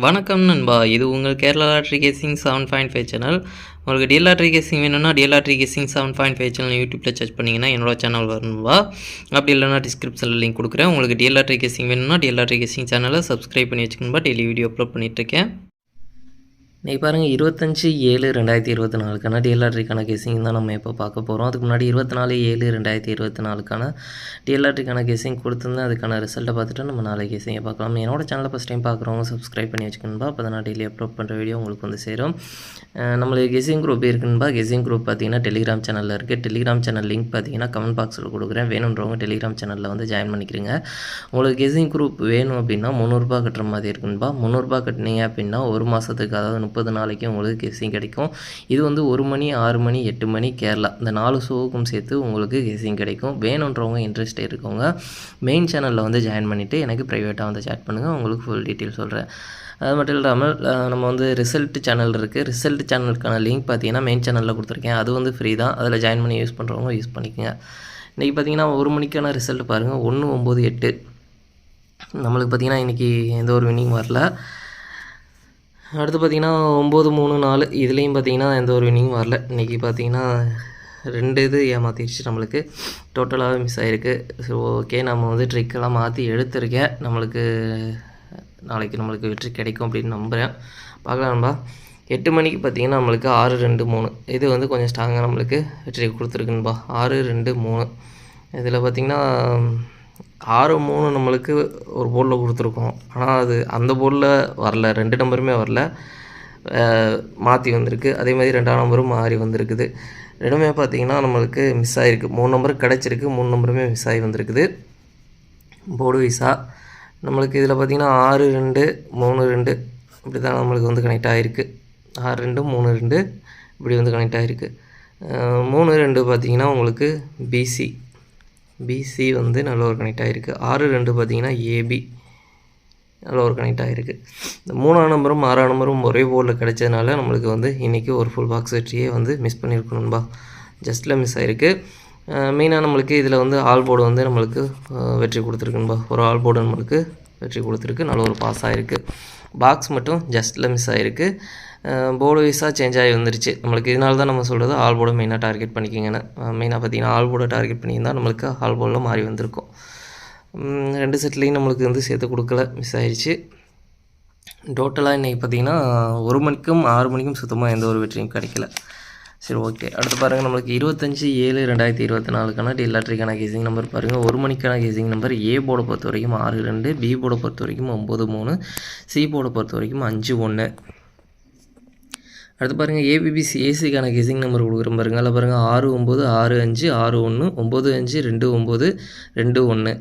வணக்கம் நண்பா. இது உங்கள் Kerala lottery guessing seven point five channel. உங்களுக்கு டிஎல் லாட்ரி கேசிங் வேணும்னா DL lottery guessing seven point five channel யூடியூப்பில் சர்ச் பண்ணிங்கன்னா என்னோட சேனல் வரணும்பா அப்படி இல்லைனா டிஸ்கிரிப்ஷனில் லிங்க் கொடுக்குறேன். உங்களுக்கு டிஎல் லாட்ரி கேசிங் வேணும்னா டிஎல் லாட்ரி கேசிங் சேனலை சப்ஸ்கிரைப் பண்ணி வச்சுக்கணும்பா. டெய்லி வீடியோ அப்லோட் பண்ணிகிட்ருக்கேன் இன்றைக்கி பாருங்கள் இருபத்தஞ்சி ஏழு ரெண்டாயிரத்தி இருபத்தி நாலுக்கான டிஎல்ஆர்டிக்கான கேசிங் தான் நம்ம இப்போ பார்க்க போகிறோம் அதுக்கு முன்னாடி இருபத்தி நாலு ஏழு ரெண்டாயிரத்தி இருபத்தி நாலுக்கான டிஎல்ஆர்டிக்கான கேசிங் கொடுத்துருந்தேன். அதுக்கான ரிசல்ட்டை பார்த்துட்டு நம்ம நாளை கேசிங்கை பார்க்கலாம். என்னோட சேனலை ஃபஸ்ட் டைம் பார்க்குறவங்க சப்ஸ்கிரைப் பண்ணி வச்சுக்கணும்பா அப்போ தான் நான் டெய்லி அப்லோட் பண்ணுற வீடியோ உங்களுக்கு வந்து சேரும். நம்மளுக்கு கெஸிங் குரூப் இருக்குன்பா கெஸிங் குரூப் பார்த்தீங்கன்னா டெலிகிராம் சேனலில் இருக்குது டெலிகிராம் சேனல் லிங்க் பார்த்தீங்கன்னா கமெண்ட் பாக்ஸில் கொடுக்குறேன். வேணுன்றவங்க டெலிகிராம் சேனலில் வந்து ஜாயின் பண்ணிக்கிறீங்க. உங்களுக்கு கெஸிங் குரூப் வேணும் அப்படின்னா முந்நூறுரூபா கட்டுற மாதிரி இருக்குன்பா முந்நூறுரூபா கட்டினீங்க அப்படின்னா ஒரு மாதத்துக்கு அதாவது முப்பது நாளைக்கு உங்களுக்கு கெஸ்ஸிங் கிடைக்கும். இது வந்து ஒரு மணி ஆறு மணி எட்டு மணி கேரளா. இந்த நாலு ஷோவுக்கும் சேர்த்து உங்களுக்கு கெஸ்ஸிங் கிடைக்கும். வேணுன்றவங்க இன்ட்ரெஸ்ட் இருக்கவங்க மெயின் சேனலில் வந்து ஜாயின் பண்ணிவிட்டு எனக்கு ப்ரைவேட்டாக வந்து சேட் பண்ணுங்கள் உங்களுக்கு ஃபுல் டீட்டெயில் சொல்கிறேன் அது மட்டும் இல்லாமல் நம்ம வந்து ரிசல்ட் சேனல் இருக்குது ரிசல்ட் சேனலுக்கான லிங்க் பார்த்தீங்கன்னா மெயின் சேனலில் கொடுத்துருக்கேன். அது வந்து ஃப்ரீ தான். அதில் ஜாயின் பண்ணி யூஸ் பண்ணுறவங்க யூஸ் பண்ணிக்கோங்க. இன்றைக்கி பார்த்தீங்கன்னா ஒரு மணிக்கான ரிசல்ட் பாருங்கள் ஒன்று ஒம்பது எட்டு. நம்மளுக்கு பார்த்தீங்கன்னா இன்றைக்கி எந்த ஒரு வின்னிங் வரல. அடுத்து பார்த்தீங்கன்னா ஒம்பது மூணு நாலு. இதுலேயும் பார்த்தீங்கன்னா எந்த ஒரு வினிங்கும் வரல. இன்றைக்கி பார்த்தீங்கன்னா ரெண்டு இது ஏமாற்றிடுச்சு நம்மளுக்கு. டோட்டலாகவே மிஸ் ஆகிருக்கு ஸோ ஓகே நம்ம வந்து ட்ரிக்கெல்லாம் மாற்றி எடுத்திருக்கேன். நம்மளுக்கு நாளைக்கு நம்மளுக்கு வெற்றி கிடைக்கும் அப்படின்னு நம்புகிறேன் பார்க்கலாம்பா எட்டு மணிக்கு பார்த்தீங்கன்னா நம்மளுக்கு ஆறு ரெண்டு மூணு. இது வந்து கொஞ்சம் ஸ்ட்ராங்காக நம்மளுக்கு வெற்றி கொடுத்துருக்குன்பா ஆறு ரெண்டு மூணு. இதில் பார்த்தீங்கன்னா ஆறு மூணு நம்மளுக்கு ஒரு போர்டில் கொடுத்துருக்கோம். ஆனால் அது அந்த போர்டில் வரல. ரெண்டு நம்பருமே வரல. மாற்றி வந்திருக்கு. அதே மாதிரி ரெண்டாம் நம்பரும் மாறி வந்திருக்குது. ரெண்டுமே பார்த்தீங்கன்னா நம்மளுக்கு மிஸ் ஆகிருக்கு மூணு நம்பர் கிடச்சிருக்கு. மூணு நம்பருமே மிஸ் ஆகி வந்திருக்குது. போர்டு விசா நம்மளுக்கு இதில் பார்த்தீங்கன்னா ஆறு ரெண்டு மூணு ரெண்டு இப்படி தான் நம்மளுக்கு வந்து கனெக்ட் ஆகிருக்கு ஆறு ரெண்டு மூணு ரெண்டு இப்படி வந்து கனெக்ட் ஆகிருக்கு மூணு ரெண்டு பார்த்தீங்கன்னா உங்களுக்கு பிசி பிசி வந்து நல்ல ஒரு கனெக்ட் ஆகிருக்கு ஆறு ரெண்டு பார்த்தீங்கன்னா ஏபி நல்ல ஒரு கனெக்ட் ஆகிருக்கு இந்த மூணாம் நம்பரும் ஆறாம் நம்பரும் ஒரே போர்டில் கிடைச்சதுனால நம்மளுக்கு வந்து இன்றைக்கி ஒரு ஃபுல் பாக்ஸ் வெற்றியே வந்து மிஸ் பண்ணியிருக்கணும்பா ஜஸ்ட்டில் மிஸ் ஆகிருக்கு மெயினாக நம்மளுக்கு இதில் வந்து ஆல் போர்டு வந்து நம்மளுக்கு வெற்றி கொடுத்துருக்குன்பா ஒரு ஆல் போர்டு நம்மளுக்கு வெற்றி கொடுத்துருக்கு. நல்ல ஒரு பாஸ் ஆகிருக்கு பாக்ஸ் மட்டும் ஜஸ்ட்டில் மிஸ் ஆகிருக்கு போர்டு வைஸாக சேஞ்ச் ஆகி வந்துருச்சு. நம்மளுக்கு இதனால தான் நம்ம சொல்கிறது ஆல் போர்டு மெயினாக டார்கெட் பண்ணிக்கிங்கன்னு. மெயினாக பார்த்தீங்கன்னா ஆல் போர்டை டார்கெட் பண்ணியிருந்தால் நம்மளுக்கு ஆல் போர்டில் மாறி வந்திருக்கும். ரெண்டு செட்லேயும் நம்மளுக்கு வந்து சேர்த்து கொடுக்கல. மிஸ் ஆயிடுச்சு டோட்டலாக இன்றைக்கி பார்த்தீங்கன்னா ஒரு மணிக்கும் ஆறு மணிக்கும் சுத்தமாக எந்த ஒரு வெற்றியும் கிடைக்கல. சரி ஓகே அடுத்து பாருங்கள் நம்மளுக்கு இருபத்தஞ்சி ஏழு ரெண்டாயிரத்தி இருபத்தி நாலுக்கான டிஎல்ஆட்ரிக்கான கேசிங் நம்பர் பாருங்கள் ஒரு மணிக்கான கேசிங் நம்பர் ஏ போர்டை பொறுத்த வரைக்கும் ஆறு ரெண்டு பி போர்டை பொறுத்த வரைக்கும் ஒம்பது மூணு சி போர்டை பொறுத்த வரைக்கும் அஞ்சு ஒன்று அடுத்து பாருங்கள் ஏபிபிசி ஏசிக்கான கெசிங் நம்பர் கொடுக்குற பாருங்கள் அதில் பாருங்கள் ஆறு ஒம்பது ஆறு அஞ்சு ஆறு ஒன்று ஒம்பது அஞ்சு ரெண்டு ஒம்பது ரெண்டு ஒன்று.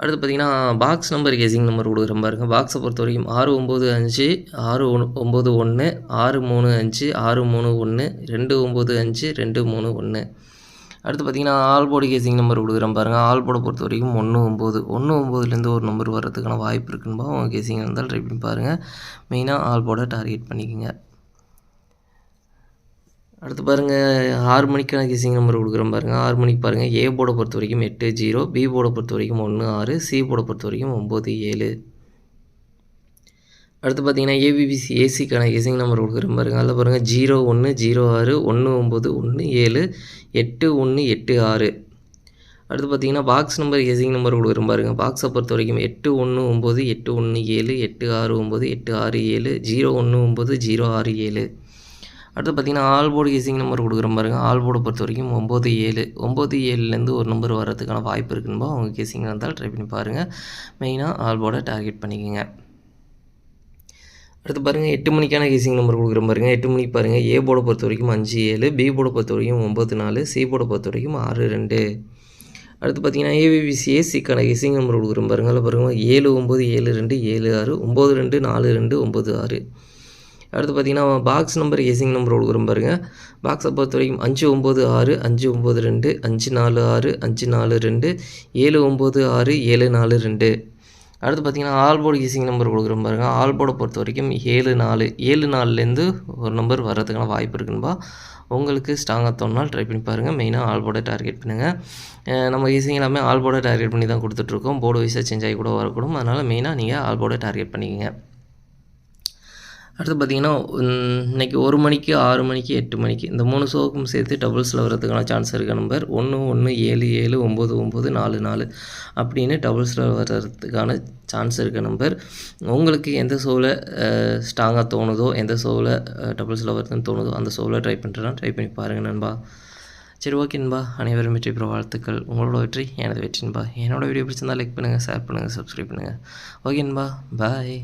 அடுத்து பார்த்தீங்கன்னா பாக்ஸ் நம்பர் கெசிங் நம்பர் கொடுக்குற பாருங்க. பாக்ஸை பொறுத்த வரைக்கும் ஆறு ஒம்பது அஞ்சு ஆறு ஒன்று ஒம்பது ஒன்று ஆறு மூணு அஞ்சு ஆறு மூணு ஒன்று ரெண்டு ஒம்பது அஞ்சு ரெண்டு மூணு ஒன்று. அடுத்து பார்த்தீங்கன்னா ஆல் கேசிங் நம்பர் கொடுக்குறேன் பாருங்கள் ஆல் பொறுத்த வரைக்கும் ஒன்று ஒம்பது ஒன்று ஒம்பதுலேருந்து ஒரு நம்பர் வர்றதுக்கான வாய்ப்பு இருக்குன்பா அவங்க கேசிங் இருந்தால் ட்ரை பண்ணி பாருங்கள் மெயினாக ஆல் டார்கெட் பண்ணிக்கோங்க. அடுத்து பாருங்கள் ஆறு மணிக்கான கிசிங் நம்பர் கொடுக்குறோம் பாருங்கள் ஆறு மணிக்கு பாருங்கள் ஏ போர்டை பொறுத்த வரைக்கும் எட்டு ஜீரோ பி போர்டை பொறுத்த வரைக்கும் ஒன்று ஆறு. சி போர்டை பொறுத்த வரைக்கும் ஒம்பது ஏழு. அடுத்து பார்த்தீங்கன்னா ஏபிபிசி ஏசிக்கான கிசிங் நம்பர் கொடுக்குறோம் பாருங்கள் அதில் பாருங்கள் ஜீரோ ஒன்று ஜீரோ ஆறு. ஒன்று ஒம்பது ஒன்று ஏழு. எட்டு ஒன்று எட்டு ஆறு. அடுத்து பார்த்தீங்கன்னா பாக்ஸ் நம்பர் கெசிங் நம்பர் கொடுக்குறோம் பாருங்கள் பாக்ஸை பொறுத்த வரைக்கும் எட்டு ஒன்று ஒம்பது எட்டு ஒன்று ஏழு. எட்டு ஆறு ஒம்பது எட்டு ஆறு ஏழு. ஜீரோ ஒன்று ஒம்பது ஜீரோ ஆறு ஏழு. அடுத்து பார்த்தீங்கன்னா ஆல்போர்டு ஈஸிங் நம்பர் கொடுக்குறோம் பாருங்க. ஆல் பொறுத்த வரைக்கும் ஒம்பது ஏழு ஒம்பது ஏழுலேருந்து ஒரு நம்பர் வர்றதுக்கான வாய்ப்பு இருக்குன்பா அவங்க கேசிங் இருந்தால் ட்ரை பண்ணி பாருங்கள் மெயினாக ஆல்போர்டை டார்கெட் பண்ணிக்கோங்க. அடுத்து பாருங்கள் எட்டு மணிக்கான கேசிங் நம்பர் கொடுக்குறோம் பாருங்கள் எட்டு மணிக்கு பாருங்கள் ஏ போர்டை பொறுத்த வரைக்கும் அஞ்சு ஏழு பி போர்டை பொறுத்த வரைக்கும் ஒம்பது நாலு சி போர்டை பொறுத்த வரைக்கும் ஆறு ரெண்டு. அடுத்து பார்த்தீங்கன்னா ஏபிபிசி ஏசிக்கான நம்பர் கொடுக்குற பாருங்கள் அதில் பாருங்கள் ஏழு ஒம்பது ஏழு ரெண்டு ஏழு ஆறு ஒம்பது ரெண்டு நாலு ரெண்டு ஒம்பது ஆறு. அடுத்து பார்த்தீங்கன்னா பாக்ஸ் நம்பர் கெஸிங் நம்பர் கொடுக்குறோம் பாருங்கள் பாக்ஸை பொறுத்த வரைக்கும் அஞ்சு ஒம்பது ஆறு அஞ்சு ஒம்பது ரெண்டு அஞ்சு நாலு ஆறு அஞ்சு நாலு ரெண்டு ஏழு ஒம்பது ஆறு ஏழு நாலு ரெண்டு. அடுத்து பார்த்தீங்கன்னா ஆல்போர்டு போர்டு நம்பர் கொடுக்குறோம் பாருங்கள் ஆல்போர்டை பொறுத்த வரைக்கும் ஏழு நாலு ஏழு நாலுலேருந்து ஒரு நம்பர் வர்றதுக்கான வாய்ப்பு இருக்குன்பா உங்களுக்கு ஸ்ட்ராங்காக தோணுனால் ட்ரை பண்ணி பாருங்கள் மெயினாக ஆல்போர்டை டார்கெட் பண்ணுங்கள் நம்ம ஈஸிங் எல்லாமே ஆல்போர்டை டார்கெட் பண்ணி தான் கொடுத்துட்ருக்கோம் போர்டு வைஸாக சேஞ்ச் ஆகி கூட வரக்கூடும். அதனால் மெயினாக நீங்கள் ஆல்போர்டை டார்கெட் பண்ணிக்கோங்க. அடுத்து பார்த்தீங்கன்னா இன்றைக்கி இன்னைக்கு ஒரு மணிக்கு ஆறு மணிக்கு எட்டு மணிக்கு இந்த மூணு ஷோக்கும் சேர்த்து டபுள்ஸில் வர்றதுக்கான சான்ஸ் இருக்க நம்பர் ஒன்று ஒன்று ஏழு ஏழு ஒம்பது ஒம்பது நாலு நாலு அப்படின்னு டபுள்ஸில் வர்றதுக்கான சான்ஸ் இருக்க நம்பர் உங்களுக்கு எந்த ஷோவில் ஸ்ட்ராங்காக தோணுதோ எந்த ஷோவில் டபுள்ஸில் வருதுன்னு தோணுதோ அந்த ஷோவில் ட்ரை பண்ணுறேன் ட்ரை பண்ணி பாருங்கள் நண்பா. சரி ஓகே நண்பா. அனைவரும் வெற்றி பெற வாழ்த்துக்கள். உங்களோட வெற்றி எனது வெற்றி நண்பா. என்னோட வீடியோ பிடிச்சிருந்தால் லைக் பண்ணுங்கள் ஷேர் பண்ணுங்கள் சப்ஸ்கிரைப் பண்ணுங்கள் ஓகே நண்பா. பாய்